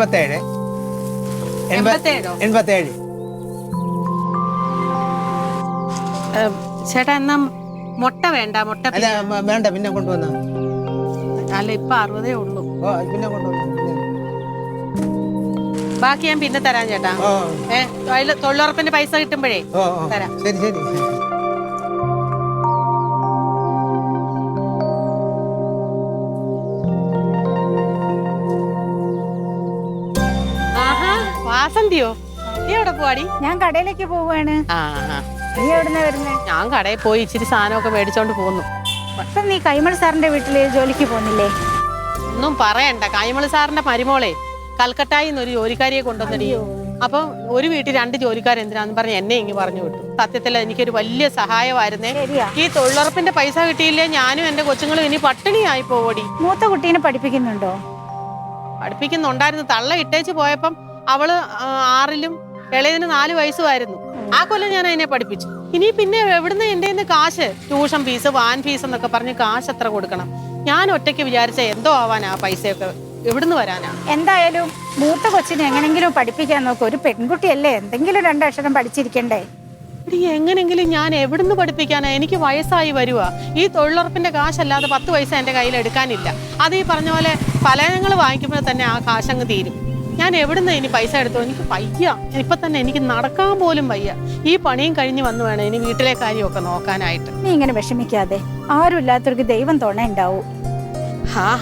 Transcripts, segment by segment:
എൺപത്തേഴ്. എൺപ- എൺപത്തേഴോ? ചേട്ടാ എന്നാ മുട്ട വേണ്ട മുട്ട അല്ല വേണ്ട പിന്നെ കൊണ്ടുവന്ന അല്ല ഇപ്പൊ അറുപതേ ഉള്ളൂ. ഓ പിന്നെ കൊണ്ടുവന്ന ബാക്കി ഞാൻ പിന്നെ തരാം ചേട്ടാ. ഓ. ഏ അതിൽ തൊഴിലുറപ്പിന്റെ പൈസ കിട്ടുമ്പോഴേ തരാം. ശരി ശരി. വാസന്തിയോ? നീ എവിടെ പോവാടി? ഞാൻ കടയിലേക്ക് പോവാണ് ആ ആ. നീ എവിടുന്ന വരുന്നേ? ഞാൻ കടയിൽ പോയി ഇച്ചിരി സാധനമൊക്കെ മേടിച്ചോണ്ട് പോന്നു. ഇപ്പൊ നീ കൈമൾ സാറിന്റെ വീട്ടിൽ ജോലിക്ക് പോകുന്നില്ലേ? ഒന്നും പറയണ്ട. കൈമൾ സാറിന്റെ മരുമോളെ കൽക്കട്ടായി ഒരു ജോലിക്കാരിയെ കൊണ്ടുവന്നടി. അപ്പൊ ഒരു വീട്ടിൽ രണ്ട് ജോലിക്കാരെന്തിനാന്ന് പറഞ്ഞ് എന്നെ ഇങ്ങ് പറഞ്ഞു വിട്ടു. സത്യത്തിൽ എനിക്കൊരു വലിയ സഹായമായിരുന്നേ. ശരിയാ. ഈ തൊഴിലുറപ്പിന്റെ പൈസ കിട്ടിയില്ലേ? ഞാനും എന്റെ കൊച്ചുങ്ങളും ഇനി പട്ടിണിയായി പോവടി. മൂത്ത കുട്ടീനെ പഠിപ്പിക്കുന്നുണ്ടോ? പഠിപ്പിക്കുന്നുണ്ടായിരുന്നു. തള്ള ഇട്ടേച്ച് പോയപ്പം അവൾ ആറിലും ഇളയതിന് നാല് വയസ്സുമായിരുന്നു. ആ കൊല്ലം ഞാൻ അതിനെ പഠിപ്പിച്ചു. ഇനി പിന്നെ എവിടുന്ന് എന്റെ കയ്യിന്ന് കാശ് ട്യൂഷൻ ഫീസ് വാൻ ഫീസ് എന്നൊക്കെ പറഞ്ഞ് കാശ് എത്ര കൊടുക്കണം? ഞാൻ ഒറ്റയ്ക്ക് വിചാരിച്ച എന്തോ ആവാനാ പൈസയൊക്കെ എവിടുന്ന് വരാനാ? എന്തായാലും മൂത്ത കൊച്ചിനെ എങ്ങനെങ്കിലും പഠിപ്പിക്കാൻ നോക്കും. ഒരു പെൺകുട്ടിയല്ലേ? എന്തെങ്കിലും രണ്ടക്ഷരം പഠിച്ചിരിക്കണ്ടേ? എങ്ങനെങ്കിലും ഞാൻ എവിടുന്ന് പഠിപ്പിക്കാനാ? എനിക്ക് വയസ്സായി വരുവാ. ഈ തൊഴിലുറപ്പിന്റെ കാശല്ലാതെ പത്ത് പൈസ എന്റെ കയ്യിൽ എടുക്കാനില്ല. അത് ഈ പറഞ്ഞ പോലെ പലയങ്ങൾ വാങ്ങിക്കുമ്പോൾ തന്നെ ആ കാശങ്ങ് തീരും. ഞാൻ എവിടുന്ന ഇനി പൈസ എടുത്തോ എനിക്ക് വയ്യ. ഇപ്പൊ തന്നെ എനിക്ക് നടക്കാൻ പോലും വയ്യ. ഈ പണിയും കഴിഞ്ഞ് വന്നു വേണം ഇനി വീട്ടിലെ കാര്യമൊക്കെ നോക്കാനായിട്ട്. നീ ഇങ്ങനെ വിഷമിക്കാതെ. ആരും ഇല്ലാത്തവർക്ക് ദൈവം തോണ ഉണ്ടാവും. ഹാ.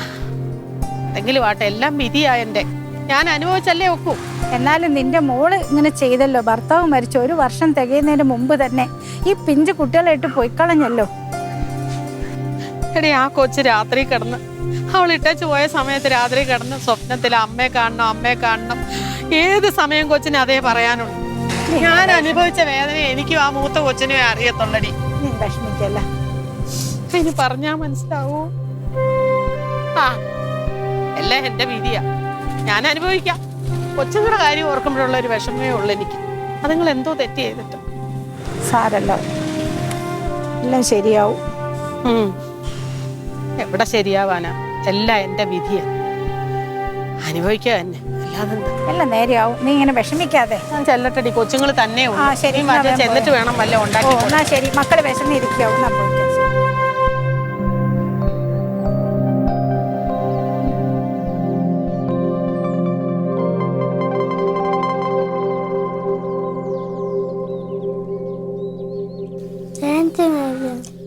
എന്തെങ്കിലും ആട്ടെ എല്ലാം വിധിയാ എന്റെ. ഞാൻ അനുഭവിച്ചല്ലേ ഒക്കൂ. എന്നാലും നിന്റെ മോൾ ഇങ്ങനെ ചെയ്തല്ലോ. ഭർത്താവ് മരിച്ച ഒരു വർഷം തികയുന്നതിന് മുമ്പ് തന്നെ ഈ പിഞ്ചു കുട്ടികളായിട്ട് പോയിക്കളഞ്ഞല്ലോ. എടേ ആ കൊച്ച് രാത്രി കിടന്ന് അവൾ ഇട്ടേച്ച് പോയ സമയത്ത് രാത്രി കിടന്ന് സ്വപ്നത്തിൽ അമ്മയെ കാണണം അമ്മയെ കാണണം. ഏത് സമയം കൊച്ചിന് അതേ പറയാനുള്ളൂ. ഞാൻ അനുഭവിച്ച വേദന എനിക്കും ആ മൂത്ത കൊച്ചിനെ അറിയത്തുള്ളടി. വിഷമിക്കല്ല. ഇനി പറഞ്ഞാ മനസ്സിലാവൂ. ആ എല്ലാം എന്റെ വിധിയാ. ഞാൻ അനുഭവിക്കാം. കൊച്ചുങ്ങളുടെ കാര്യം ഓർക്കുമ്പോഴുള്ള ഒരു വിഷമേ ഉള്ളൂ എനിക്ക്. അത് നിങ്ങൾ എന്തോ തെറ്റ് ചെയ്തിട്ട്. സാരല്ല. എല്ലാം ശരിയാവും. എവിടെ ശരിയാവാനാ? എല്ലാം എന്റെ വിധി. അനുഭവിക്കുക തന്നെ? എല്ലാം നേരെയാവും. നീ ഇങ്ങനെ വിഷമിക്കാതെ. ഞാൻ ചെല്ലട്ടടി കൊച്ചുങ്ങൾ തന്നെ ആ, ശരി, എന്നാ വേഗം ചെന്നിട്ട് വേണം വല്ല ഓ ഉണ്ടാക്കി എന്നാ ശരി. മക്കൾ വിശന്നിരിക്കാവും.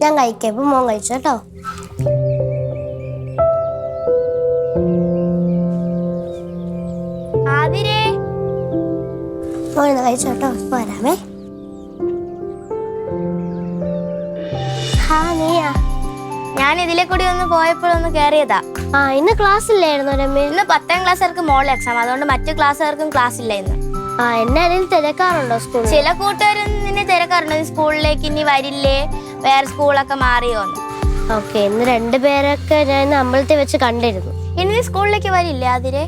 ഞാൻ കഴിക്കാം. ഇപ്പൊ മോൻ കഴിച്ചു കേട്ടോ. പോയപ്പോഴൊന്ന് കയറിയതാ ആ ഇന്ന് ക്ലാസ് ഇല്ലായിരുന്നു രമ്യ? ഇന്ന് പത്താം ക്ലാസ്സുകാർക്ക് മോൾ എക്സാം അതുകൊണ്ട് മറ്റു ക്ലാസ്സുകാർക്കും ക്ലാസ് ഇല്ല ഇന്ന്. ആ എന്നെ ആരെങ്കിലും തിരക്കാറുണ്ടോ സ്കൂളിൽ ചില കൂട്ടുകാരും നിന്നെ തിരക്കാറുണ്ട്. നീ സ്കൂളിലേക്ക് ഇനി വരില്ലേ? വേറെ സ്കൂളൊക്കെ മാറിയോ ഓക്കെ ഇന്ന് രണ്ടുപേരൊക്കെ ഞാൻ അമ്പലത്തിൽ വെച്ച് കണ്ടിരുന്നു. ഇനി നീ സ്കൂളിലേക്ക് വരില്ലേ അതിരെ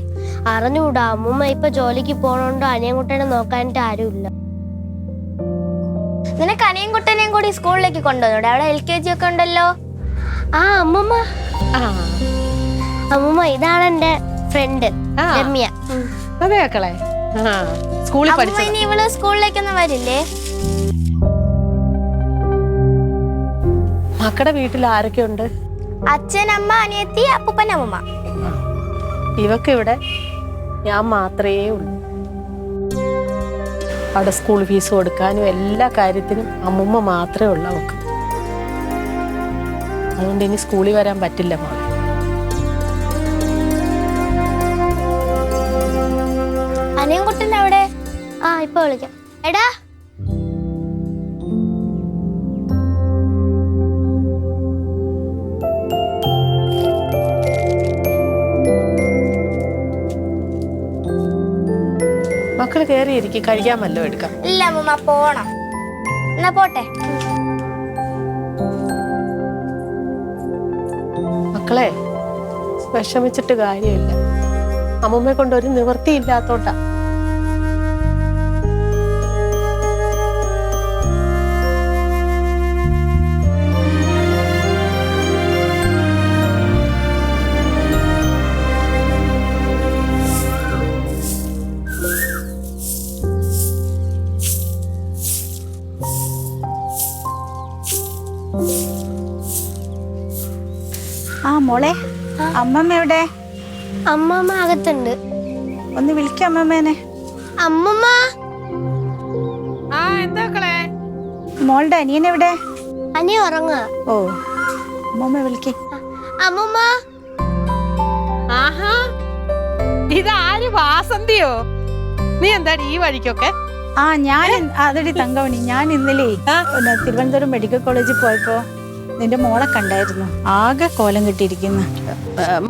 അറിഞ്ഞൂടാ അമ്മൂമ്മ ഇപ്പൊ ജോലിക്ക് പോണോണ്ടോ അനിയൻകുട്ടനെ നോക്കാനായിട്ട് ആരുമില്ല. നിനക്ക് അനിയൻകുട്ടനെയും കൂടി സ്കൂളിലേക്ക് കൊണ്ടുവന്നൂടെ? അവിടെ എൽ കെ ജി ഒക്കെ ഉണ്ടല്ലോ. ആ അമ്മമ്മ. അമ്മൂമ്മ ഇതാണ് എന്റെ ഫ്രണ്ട് ആ. രമ്യ. അതെ മക്കളെ. ആ സ്കൂളിൽ അമ്മ പഠിച്ചത്. ഇനി ഇവൾ സ്കൂളിലേക്കൊന്നും വരില്ലേ? മക്കളുടെ വീട്ടിൽ ആരൊക്കെയുണ്ട്? അച്ഛൻ അമ്മ അനിയത്തി അപ്പൂപ്പൻ അമ്മമ്മ. ഇവക്ക് ഇവിടെ ഞാൻ മാത്രമേ ഉള്ളൂ. അവിടെ സ്കൂൾ ഫീസ് കൊടുക്കാനും എല്ലാ കാര്യത്തിനും അമ്മുമ്മ മാത്രമേ ഉള്ളൂ അവക്ക്. അതുകൊണ്ട് ഇനി സ്കൂളിൽ വരാൻ പറ്റില്ല മോളെ. അനിയൻകുട്ടന്റെ കുട്ടൻ അവിടെ ആ ഇപ്പൊ വിളിക്കാം. എടാ. മക്കൾ കയറിയിരിക്കും കഴിക്കാൻ വല്ലതും എടുക്കാം. ഇല്ല അമ്മ പോണം. എന്നാ പോട്ടെ. മക്കളെ വിഷമിച്ചിട്ട് കാര്യമില്ല. അമ്മമ്മയെ കൊണ്ട് ഒരു നിവൃത്തിയില്ലാത്തോട്ടാ മോളെ അമ്മമ്മ എവിടെ? അമ്മമ്മ അകത്തുണ്ട്. ഒന്ന് വിളിക്കാം അമ്മമ്മേനെ. അമ്മമ്മ? ആ എന്താ മക്കളെ? മോളുടെ അനിയൻ എവിടെ? അനിയ ഉറങ്ങുക ഓ അമ്മമ്മ വിളിക്കേ. അമ്മമ്മ? ആഹാ ഇതാര് വാസന്തിയോ? നീ എന്താടി ഈ വഴിക്കൊക്കെ? ആ ഞാൻ അതടി തങ്കമണി ഞാൻ ഇന്നലെ തിരുവനന്തപുരം മെഡിക്കൽ കോളേജിൽ പോയപ്പോ നിന്റെ മോളെ കണ്ടായിരുന്നു. ആകെ കോലം കിട്ടിയിരിക്കുന്നു.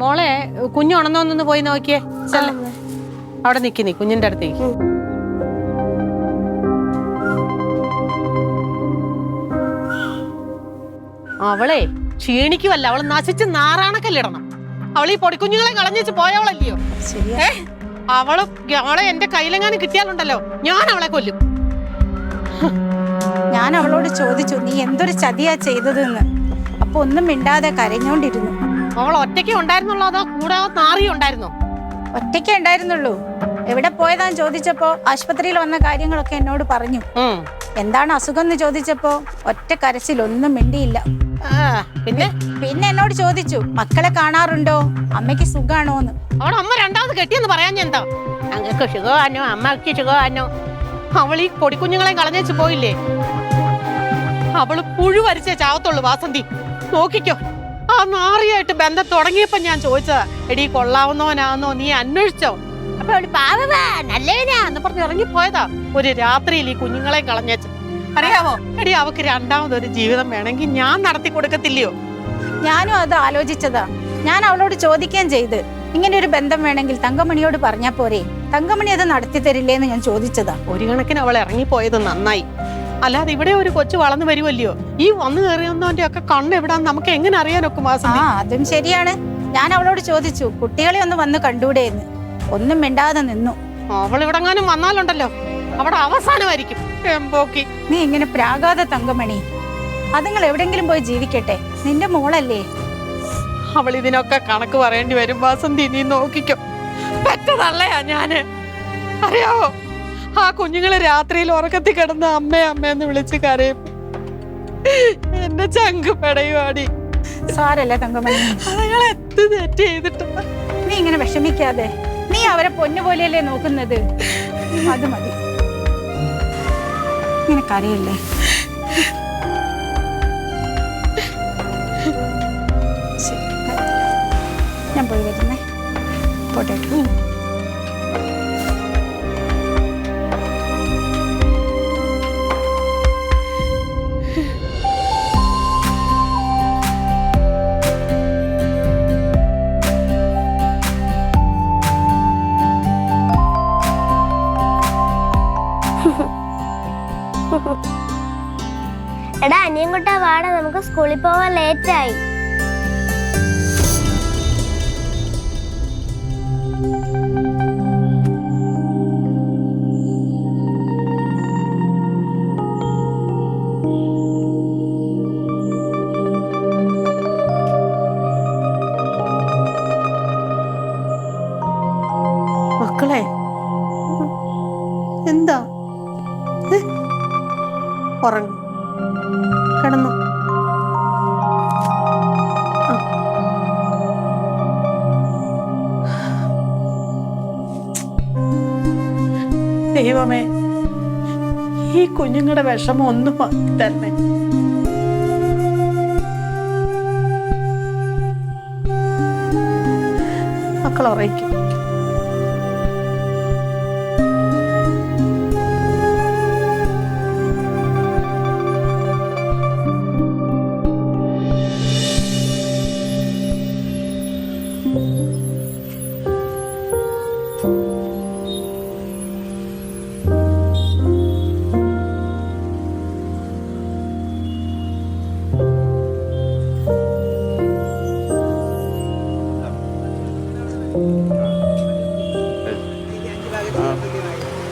മോളെ കുഞ്ഞു ഉണന്നൊന്നു പോയി നോക്കിയേ. ചെല്ല്. അവിടെ നിക്ക് നീ കുഞ്ഞിന്റെ അടുത്തേക്ക്. അവളെ ക്ഷീണിക്കുവല്ല അവൾ നശിച്ച് നാറാണക്കല്ലിടണം. അവൾ ഈ പൊടിക്കുഞ്ഞുങ്ങളെ കളഞ്ഞിച്ച് പോയവളല്ലയോ? അവൾ അവളെ എന്റെ കയ്യിലെങ്ങാനും കിട്ടിയാലുണ്ടല്ലോ ഞാൻ അവളെ കൊല്ലും. ഞാൻ അവളോട് ചോദിച്ചു നീ എന്തൊരു ചതിയാ ചെയ്തതെന്ന്? അപ്പൊ ഒന്നും മിണ്ടാതെ കരഞ്ഞോണ്ടിരുന്നു. അവൾ ഒറ്റയ്ക്ക് ഉണ്ടായിരുന്നുള്ളൂ അതോ കൂടെ നാറി ഉണ്ടായിരുന്നോ? ഒറ്റയ്ക്ക് ഉണ്ടായിരുന്നുള്ളൂ. എവിടെ പോയതാന്ന് ചോദിച്ചപ്പോ ആശുപത്രിയിൽ വന്ന കാര്യങ്ങളൊക്കെ എന്നോട് പറഞ്ഞു. എന്താണ് അസുഖം എന്ന് ചോദിച്ചപ്പോ ഒറ്റ കരച്ചിൽ ഒന്നും മിണ്ടിയില്ല പിന്നെ? പിന്നെ എന്നോട് ചോദിച്ചു മക്കളെ കാണാറുണ്ടോ? അമ്മയ്ക്ക് സുഖാണോന്ന്? അവൾ അമ്മ രണ്ടാമത് കെട്ടിയെന്ന് പറയാൻ എന്താ? ഞങ്ങൾക്ക് സുഖമാനോ അമ്മയ്ക്ക് സുഖമാനോ അവൾ ഈ പൊടിക്കുഞ്ഞുങ്ങളെ കളഞ്ഞേച്ച് പോയില്ലേ? അവൾ പുഴു വരിച്ചേ ചാവത്തുള്ളൂ വാസന്തി. നോക്കിക്കോ. ആ നാറിയായിട്ട് ബന്ധം തുടങ്ങിയപ്പോ ഞാൻ ചോദിച്ചതാ എടി കൊള്ളാവുന്നവനാന്നോ? നീ അന്വേഷിച്ചോ? അപ്പൊ അവൾ പാവവാ നല്ലവനാ എന്ന് പറഞ്ഞ് ഇറങ്ങിപ്പോയതാ. ഒരു രാത്രിയിൽ ഈ കുഞ്ഞുങ്ങളെ കളഞ്ഞേച്ച്. അറിയാമോ എടി അവക്ക് രണ്ടാമതൊരു ജീവിതം വേണമെങ്കിൽ ഞാൻ നടത്തി കൊടുക്കത്തില്ലയോ? ഞാനും അത് ആലോചിച്ചതാ. ഞാൻ അവളോട് ചോദിക്കുകയും ചെയ്ത് ഇങ്ങനെ ഒരു ബന്ധം വേണമെങ്കിൽ തങ്കമണിയോട് പറഞ്ഞാ പോരെ. തങ്കമണി അത് നടത്തി തരില്ലേന്ന് ഞാൻ ചോദിച്ചതാ. ഒരു കണക്കിന് അവൾ ഇറങ്ങിപ്പോയത് നന്നായി. അല്ലാതെ ഇവിടെ ഒരു കൊച്ചു വളർന്നു വരുമല്ലയോ ഈ വന്നു കയറിയൊന്നോന്റെ ഒക്കെ കണ്ണ് എവിടാന്ന് നമുക്ക് എങ്ങനെ അറിയാനൊക്കെ ആ അതും ശരിയാണ്. ഞാൻ അവളോട് ചോദിച്ചു കുട്ടികളെ ഒന്ന് വന്ന് കണ്ടൂടേന്ന്? ഒന്നും മിണ്ടാതെ നിന്നു. അവൾ ഇവിടെങ്ങാനും വന്നാലുണ്ടല്ലോ. അവിടെ അവസാനമായിരിക്കും. എംബോക്കി. നീ ഇങ്ങനെ പ്രാഗാത തങ്കമണി അതുങ്ങൾ എവിടെങ്കിലും പോയി ജീവിക്കട്ടെ. നിന്റെ മോളല്ലേ? അവൾ ഇതിനൊക്കെ കണക്ക് പറയേണ്ടി വരും വാസന്തി. നീ നോക്കിക്കോ. പറ്റതല്ലയാ ഞാൻ. അറിയാവോ? ആ കുഞ്ഞുങ്ങളെ രാത്രിയിൽ ഉറക്കത്തി കിടന്ന് അമ്മ അമ്മ അമ്മയെന്ന് വിളിച്ച് കരയും. എന്നെ ചങ്ക് പെടയുവാടി. സാരല്ലേ തങ്കമണി. അതുങ്ങൾ എന്ത് തെറ്റ് ചെയ്തിട്ടുണ്ട് നീ ഇങ്ങനെ വിഷമിക്കാതെ. നീ അവരെ പൊന്നുപോലെയല്ലേ നോക്കുന്നത്. അത് മതി. കരയല്ലേ. ഞാൻ പോയി വരുന്നേ. പോട്ടെ. നമുക്ക് സ്കൂളിൽ ഈ കുഞ്ഞുങ്ങളുടെ വിഷമം ഒന്നും തന്നെ. മക്കൾ ഉറയ്ക്കും.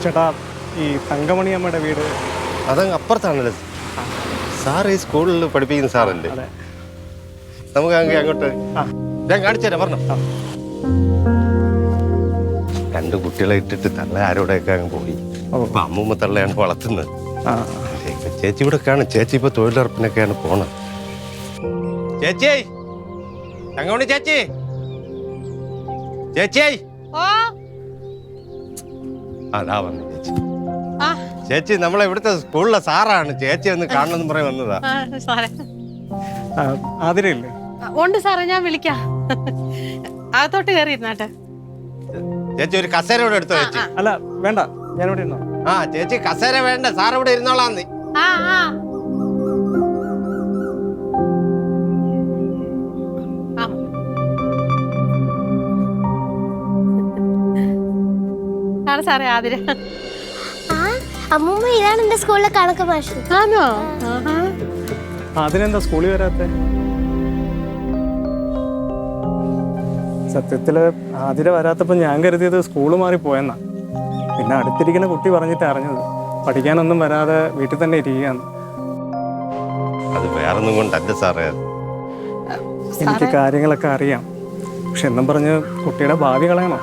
ചേട്ടാ ഈ തങ്കമണി അമ്മയുടെ വീട്. അതങ്ങ് അപ്പുറത്താണല്ലോ. സാർ ഈ സ്കൂളിൽ പഠിപ്പിക്കുന്ന സാറല്ലേ? നമുക്ക് അങ്ങ് അങ്ങോട്ട്. ഞാൻ കാണിച്ചു തരാം പറഞ്ഞോ. രണ്ട് കുട്ടികളെ ഇട്ടിട്ട് തള്ള ആരോടെയൊക്കെ അങ്ങ് പോയി. അപ്പൊ അമ്മൂമ്മ തള്ളയാണ് വളർത്തുന്നത്. ആ. ചേച്ചി ഇവിടെ കാണും ചേച്ചി ഇപ്പൊ തൊഴിലുറപ്പിനൊക്കെയാണ് പോണത്. ചേച്ചി! തങ്കമണി ചേച്ചി! ചേച്ചി! ഓ അതാ വന്നു ചേച്ചി. ചേച്ചി നമ്മളെ ഇവിടുത്തെ സ്കൂളിലെ സാറാണ്. ചേച്ചി ഒന്ന് കാണണമെന്ന് പറയാൻ വന്നതാ. ആ, ഉണ്ട് സാറേ ഞാൻ വിളിക്കാം. അകത്തോട്ട് കയറി ഇരുന്നാട്ടെ ചേച്ചി ഒരു കസേര ഇവിടെ എടുത്തോ ചേച്ചി? അല്ല വേണ്ട. ഞാൻ ഇവിടെ ഇരുന്നോ. ആ ചേച്ചി കസേര വേണ്ട. സാർ ഇവിടെ ഇരുന്നോളാന്ന് ആ ആ. ആണ് സാറേ ആതിര? ആ അമ്മൂമ്മ ഇതാണ് എന്റെ സ്കൂളിലെ കണക്ക് മാഷ്. ആണോ. അതിനെന്താ സ്കൂളിൽ വരാത്തെ? സത്യത്തിൽ ആതിര വരാത്തപ്പോ ഞാൻ കരുതിയത് സ്കൂൾ മാറി പോയെന്നാ. പിന്നെ അടുത്തിരിക്കുന്ന കുട്ടി പറഞ്ഞിട്ട് അറിഞ്ഞത്. പഠിക്കാനൊന്നും വരാതെ വീട്ടിൽ തന്നെ ഇരിക്കുകയാണ്. അത് വേറൊന്നും കൊണ്ടല്ല സാറേ. എനിക്ക് കാര്യങ്ങളൊക്കെ അറിയാം. പക്ഷെ എന്നും പറഞ്ഞ് കുട്ടിയുടെ ഭാവി കളയണോ.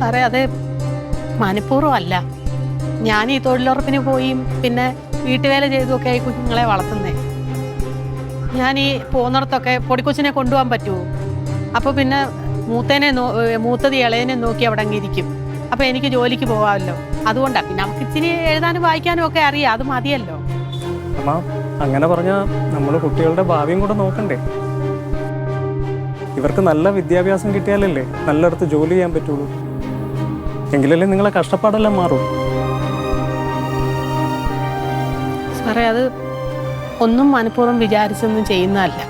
സാറേ അത് മനഃപൂർവം അല്ല. ഞാൻ ഈ തൊഴിലുറപ്പിന് പോയി പിന്നെ വീട്ടുവേല ചെയ്തുമൊക്കെ ആയി കുഞ്ഞുങ്ങളെ വളർത്തുന്നേ. ഞാൻ ഈ പോകുന്നിടത്തൊക്കെ പൊടിക്കൊച്ചിനെ കൊണ്ടുപോകാൻ പറ്റുമോ? അപ്പോൾ പിന്നെ മൂത്തേനെ നോ മൂത്തത് ഇളയനെ നോക്കി അവിടെ അങ്ങിരിക്കും അപ്പോൾ എനിക്ക് ജോലിക്ക് പോകാമല്ലോ. അതുകൊണ്ടാണ് പിന്നെ നമുക്ക് ഇച്ചിരി എഴുതാനും വായിക്കാനും ഒക്കെ അറിയാം. അത് മതിയല്ലോ. അമ്മ അങ്ങനെ പറഞ്ഞാൽ നമ്മൾ കുട്ടികളുടെ ഭാവിയും കൂടെ നോക്കണ്ടേ? ഇവർക്ക് നല്ല വിദ്യാഭ്യാസം കിട്ടിയാലല്ലേ നല്ലയിടത്ത് ജോലി ചെയ്യാൻ പറ്റുള്ളൂ. എങ്കിലല്ലേ നിങ്ങളെ കഷ്ടപ്പാടെല്ലാം മാറും. സാറേ അത് ഒന്നും മനഃപൂർവം വിചാരിച്ചൊന്നും ചെയ്യുന്നതല്ല.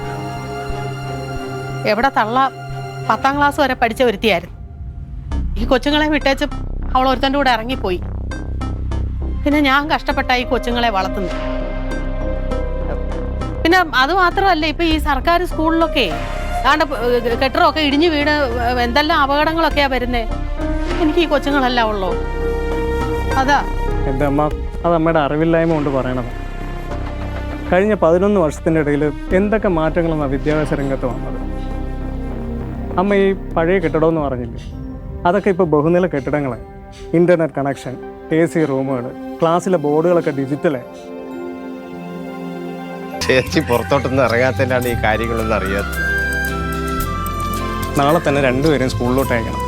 എവിടെ തള്ള പത്താം ക്ലാസ് വരെ പഠിച്ച ഒരുത്തിയായിരുന്നു. ഈ കൊച്ചുങ്ങളെ വിട്ടേച്ച് അവൾ ഒരുത്തന്റെ കൂടെ ഇറങ്ങിപ്പോയി. പിന്നെ ഞാൻ കഷ്ടപ്പെട്ട ഈ കൊച്ചുങ്ങളെ വളർത്തുന്നു പിന്നെ അത് മാത്രമല്ല ഇപ്പൊ ഈ സർക്കാർ സ്കൂളിലൊക്കെ കെട്ടിടമൊക്കെ ഇടിഞ്ഞു വീണ് എന്തെല്ലാം അപകടങ്ങളൊക്കെയാ വരുന്നേ? എനിക്ക് ഈ കൊച്ചുങ്ങളല്ല ഉള്ളൂ? അതാ. എന്റെ അമ്മ അത് അമ്മയുടെ അറിവില്ലായ്മ കൊണ്ട് പറയണത്. കഴിഞ്ഞ പതിനൊന്ന് വർഷത്തിന്റെ ഇടയിൽ എന്തൊക്കെ മാറ്റങ്ങളാണ് വിദ്യാഭ്യാസ രംഗത്ത് വന്നത്? അമ്മ ഈ പഴയ കെട്ടിടമെന്ന് പറഞ്ഞില്ലേ അതൊക്കെ ഇപ്പോൾ ബഹുനില കെട്ടിടങ്ങൾ ഇന്റർനെറ്റ് കണക്ഷൻ എ സി റൂമുകൾ ക്ലാസ്സിലെ ബോർഡുകളൊക്കെ ഡിജിറ്റലായി ചേച്ചി പുറത്തോട്ടൊന്നും ഇറങ്ങാത്തതിനാണ് ഈ കാര്യങ്ങളൊന്നും അറിയാത്തത്. നാളെ തന്നെ രണ്ടുപേരും സ്കൂളിലോട്ട് അയക്കണം.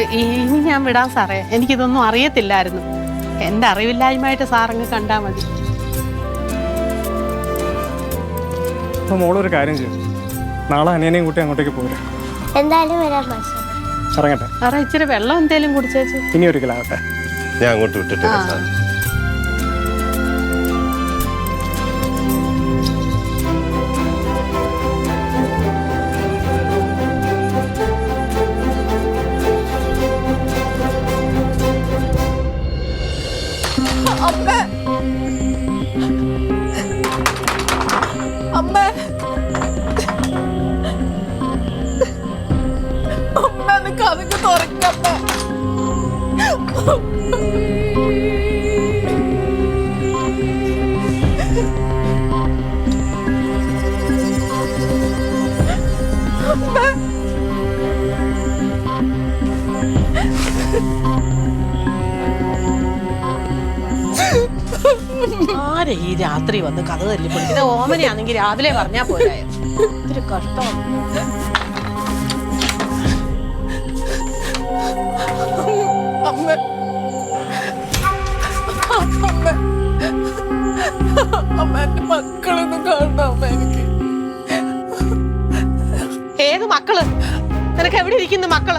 ഇനി ഞാൻ വിടാം സാറേ. എനിക്കിതൊന്നും അറിയത്തില്ലായിരുന്നു. എന്റെ അറിവില്ലായ്മയായിട്ട് സാറങ്ങ് കണ്ടാൽ മതി. അപ്പോൾ മോളൊരു കാര്യം ചെയ്യും. നാളെ അനിയനെയും കൂട്ടി അങ്ങോട്ടേക്ക് പോരാ. എന്തായാലും വരാം മാഷ്. ഇറങ്ങട്ടെ. സാറേ ഇച്ചിരി വെള്ളം എന്തേലും കുടിച്ചേച്ചു. ഇനി ഒരിക്കലാകട്ടെ ഞാൻ അങ്ങോട്ട് വിട്ടിട്ട് ആരെ ഈ രാത്രി വന്ന് കഥ തല്ലി പിടിക്കുന്ന ഓമനയാണെങ്കിൽ രാവിലെ പറഞ്ഞാ പോരായ? ഒത്തിരി കഷ്ടം. അമ്മ അമ്മ. അമ്മ എന്റെ മക്കളൊന്നും കാണണം അമ്മ എനിക്ക്. ഏത് മക്കൾ? നിനക്ക് എവിടെ ഇരിക്കുന്നു മക്കൾ?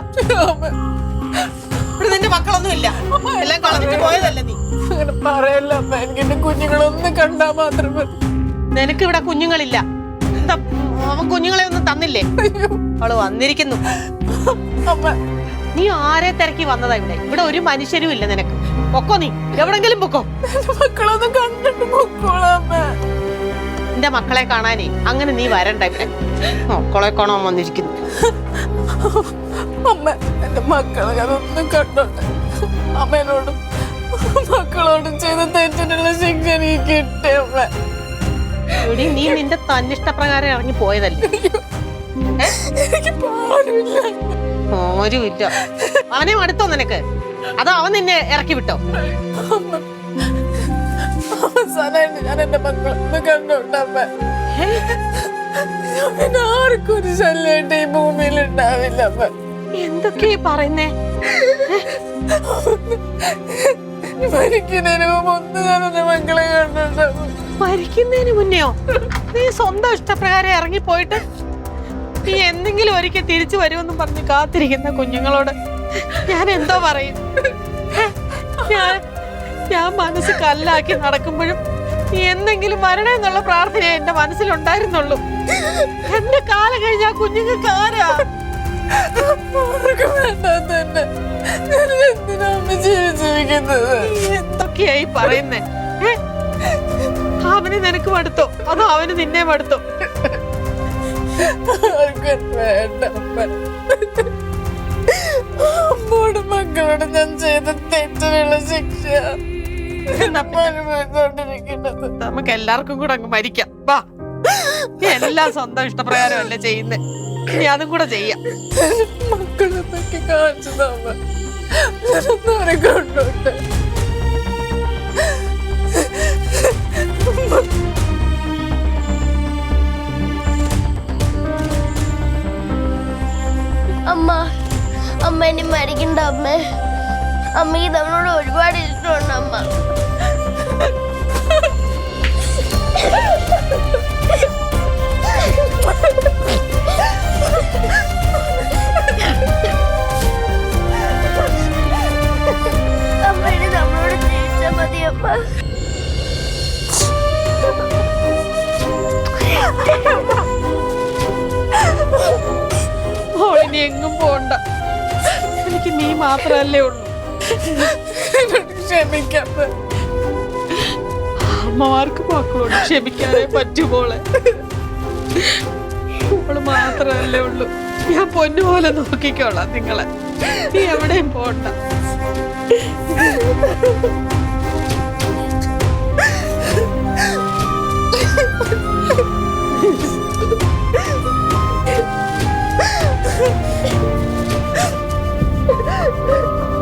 ഇവിടെ നിന്റെ മക്കളൊന്നും ഇല്ല എല്ലാം കളഞ്ഞിട്ട് പോയതല്ലേ നീ? അങ്ങനെ പറയല്ല അമ്മ. എനിക്ക് എന്റെ കുഞ്ഞുങ്ങളൊന്നും കണ്ടാ മാത്രം മതി. നിനക്ക് ഇവിടെ കുഞ്ഞുങ്ങളില്ല. അവൻ കുഞ്ഞുങ്ങളെ ഒന്നും തന്നില്ലേ? അവൾ വന്നിരിക്കുന്നു. അമ്മ. നീ ആരെ തിരക്കി വന്നതാ ഇവിടെ? ഇവിടെ ഒരു മനുഷ്യരും ഇല്ല നിനക്ക്. പൊക്കോ നീ? എവിടെങ്കിലും പൊക്കോ? എന്റെ മക്കളൊന്നും കണ്ടിട്ട് എന്റെ മക്കളെ കാണാനേ അങ്ങനെ നീ വരണ്ട ഇവിടെ. മക്കളെ കാണാൻ വന്നിരിക്കുന്നു. അമ്മ എന്റെ മക്കളെ ഞാനൊന്നും കണ്ടോട്ടെ. അമ്മേനോടും മക്കളോടും ചെയ്ത തെറ്റിനുള്ള ശിക്ഷ നീ കിട്ടേ അമ്മ. എടി നീ നിന്റെ തന്നിഷ്ടപ്രകാരം ഇറങ്ങി പോയതല്ലേ? എനിക്ക് പാടില്ല ആരുമില്ല അവനെ മടുത്തോ നിനക്ക്? അതോ അവൻ നിന്നെ ഇറക്കി വിട്ടോ? അമ്മ അവസാനമായിട്ട് ഞാൻ എന്റെ മക്കളൊന്ന് കണ്ടോണ്ടമ്മ പിന്നെ ആർക്കും ഒരു ശല്യമായിട്ട് ഈ ഭൂമിയിൽ ഉണ്ടാവില്ല അമ്മ എന്തൊക്കെയാ പറയുന്നേ? മരിക്കുന്നതിന് മുമ്പ് ഒന്ന് ഞാൻ എന്റെ മക്കളെ കണ്ടിട്ടുണ്ടാവും മരിക്കുന്നതിന് മുന്നെയോ? നീ സ്വന്തം ഇഷ്ടപ്രകാരം ഇറങ്ങിപ്പോയിട്ട് നീ എന്തെങ്കിലും ഒരിക്കൽ തിരിച്ചു വരുമെന്നും പറഞ്ഞ് കാത്തിരിക്കുന്ന കുഞ്ഞുങ്ങളോട് ഞാൻ എന്തോ പറയും. ഞാൻ ഞാൻ മനസ്സ് കല്ലാക്കി നടക്കുമ്പോഴും നീ എന്തെങ്കിലും വരണേ എന്നുള്ള പ്രാർത്ഥന എന്റെ മനസ്സിലുണ്ടായിരുന്നുള്ളൂ. എന്റെ കാലം കഴിഞ്ഞ ആ കുഞ്ഞുങ്ങൾക്ക് ആരാ? എന്തൊക്കെയായി പറയുന്നേ? അവന് നിനക്ക് മടുത്തോ? അതോ അവന് നിന്നെ മടുത്തോ? വേണ്ട അമ്മോട് മക്കളോട് ഞാൻ ചെയ്ത തെറ്റിനുള്ള ശിക്ഷ. നമുക്ക് എല്ലാവർക്കും കൂടെ അങ്ങ് മരിക്കാം. വാ. എല്ലാം സ്വന്തം ഇഷ്ടപ്രകാരം അല്ലേ ചെയ്യുന്നേ. ഇനി അതും കൂടെ ചെയ്യാം. മക്കളെ കാണിച്ചു തന്നെ ഞാനൊന്നവരെ കൊണ്ടോട്ടെ അമ്മ അമ്മ ഇനി മരിക്കണ്ട അമ്മേ. അമ്മയ്ക്ക് നമ്മളോട് ഒരുപാട് ഇഷ്ടമുണ്ട് അമ്മ. അമ്മ ഇനി നമ്മളോട് ജയിച്ചാൽ മതി അമ്മ. ഓ ഇനി എങ്ങും പോണ്ട. എനിക്ക് നീ മാത്രല്ലേ ഉള്ളൂ. ക്ഷമിക്കാത്ത അമ്മമാർക്ക് മക്കളോട് ക്ഷമിക്കാനേ പറ്റുമോളെ അവൾ മാത്രല്ലേ ഉള്ളൂ. ഞാൻ പൊന്നുപോലെ നോക്കിക്കോളാം നിങ്ങളെ. നീ എവിടെയും പോണ്ട. Thank you. Não!